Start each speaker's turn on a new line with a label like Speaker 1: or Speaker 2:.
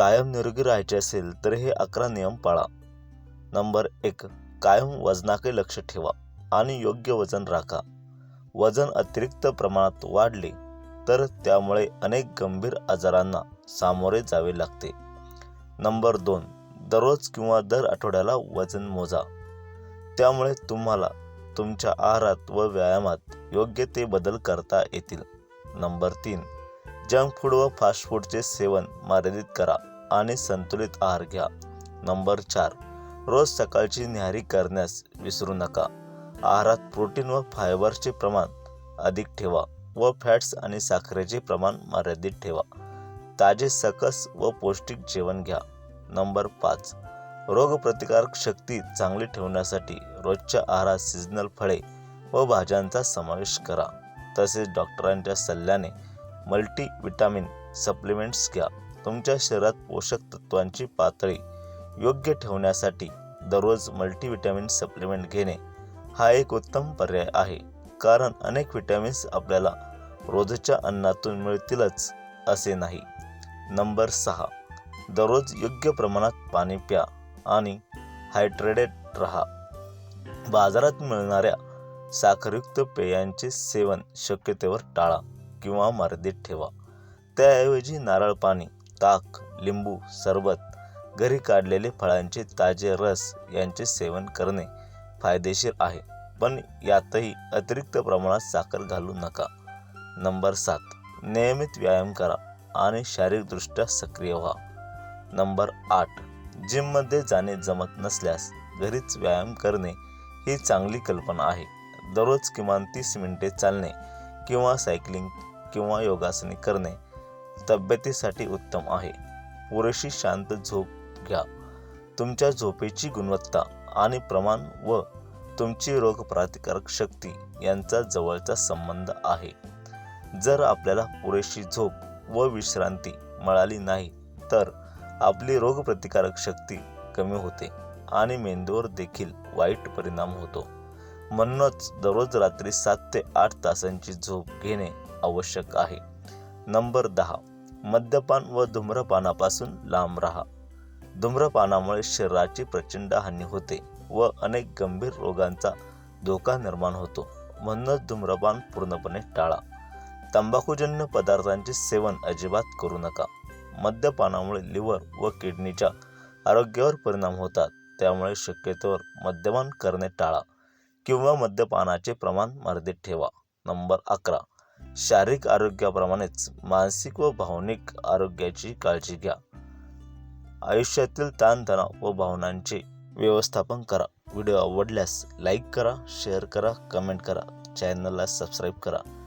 Speaker 1: कायम निरोगी राहायचे असेल तर हे अकरा नियम पाळा. नंबर एक कायम वजनाकडे लक्ष ठेवा आणि योग्य वजन राखा. वजन अतिरिक्त प्रमाणात वाढले तर त्यामुळे अनेक गंभीर आजारांना सामोरे जावे लागते. नंबर दोन दररोज किंवा दर आठवड्याला वजन मोजा. त्यामुळे तुम्हाला तुमच्या आहारात व व्यायामात योग्य ते बदल करता येतील. नंबर तीन जंक फूड व फास्ट फूडचे सेवन मर्यादित करा. आणि संतुलित आहार घ्या. नंबर चार रोज सकाळची न्याहारी करण्यास विसरू नका. आहारात प्रोटीन व फायबरचे प्रमाण अधिक ठेवा व फॅट्स आणि साखरेचे प्रमाण मर्यादित ठेवा. ताजे सकस व पौष्टिक जेवण घ्या. नंबर पाच रोगप्रतिकारक शक्ती चांगली ठेवण्यासाठी रोजच्या आहारात सीजनल फळे व भाज्यांचा समावेश करा. तसेच डॉक्टरांच्या सल्ल्याने मल्टी विटामिन सप्लिमेंट्स घ्या. तुमच्या शरीरात पोषक तत्वांची पातळी योग्य ठेवण्यासाठी दररोज मल्टीविटॅमिन सप्लिमेंट घेणे हा एक उत्तम पर्याय आहे. कारण अनेक विटॅमिन्स आपल्याला रोजच्या अन्नातून मिळतीलच असे नाही. नंबर सहा. दररोज योग्य प्रमाणात पाणी प्या आणि हायड्रेटेड राहा. बाजारात मिळणाऱ्या साखरयुक्त पेयांचे सेवन शक्यतेवर टाळा किंवा मर्यादित ठेवा. त्याऐवजी नारळ पाणी ताक लिंबू सरबत घरी काढलेले फळांचे ताजे रस यांचे सेवन करणे फायदेशीर आहे. पण यातही अतिरिक्त प्रमाणात साखर घालू नका. नंबर सात नियमित व्यायाम करा आणि शारीरिकदृष्ट्या सक्रिय व्हा. नंबर आठ जिममध्ये जाणे जमत नसल्यास घरीच व्यायाम करणे ही चांगली कल्पना आहे. दररोज किमान तीस मिनिटे चालणे किंवा सायकलिंग किंवा योगासने करणे तब्येतीसाठी उत्तम आहे. पुरेशी शांत झोप घ्या. तुमच्या झोपेची गुणवत्ता आणि प्रमाण व तुमची रोगप्रतिकारक शक्ती यांचा जवळचा संबंध आहे. जर आपल्याला पुरेशी झोप व विश्रांती मिळाली नाही तर आपली रोगप्रतिकारक शक्ती कमी होते आणि मेंदूवर देखील वाईट परिणाम होतो. म्हणूनच दररोज रात्री सात ते आठ तासांची झोप घेणे आवश्यक आहे. नंबर दहा. मद्यपान व धूम्रपानापासून लांब राहा. धूम्रपानामुळे शरीराची प्रचंड हानी होते व अनेक गंभीर रोगांचा धोका निर्माण होतो. म्हणूनच धूम्रपान पूर्णपणे टाळा. तंबाखूजन्य पदार्थांचे सेवन अजिबात करू नका. मद्यपानामुळे लिव्हर व किडनीच्या आरोग्यावर परिणाम होतात. त्यामुळे शक्यतोवर मद्यपान करणे टाळा किंवा मद्यपानाचे प्रमाण मर्यादित ठेवा. नंबर अकरा. शारीरिक आरोग्याप्रमाणेच मानसिक व भावनिक आरोग्याची काळजी घ्या. आयुष्यातील ताणतणाव व भावनांचे व्यवस्थापन करा. व्हिडिओ आवडल्यास लाईक करा शेअर करा कमेंट करा. चॅनलला सबस्क्राईब करा.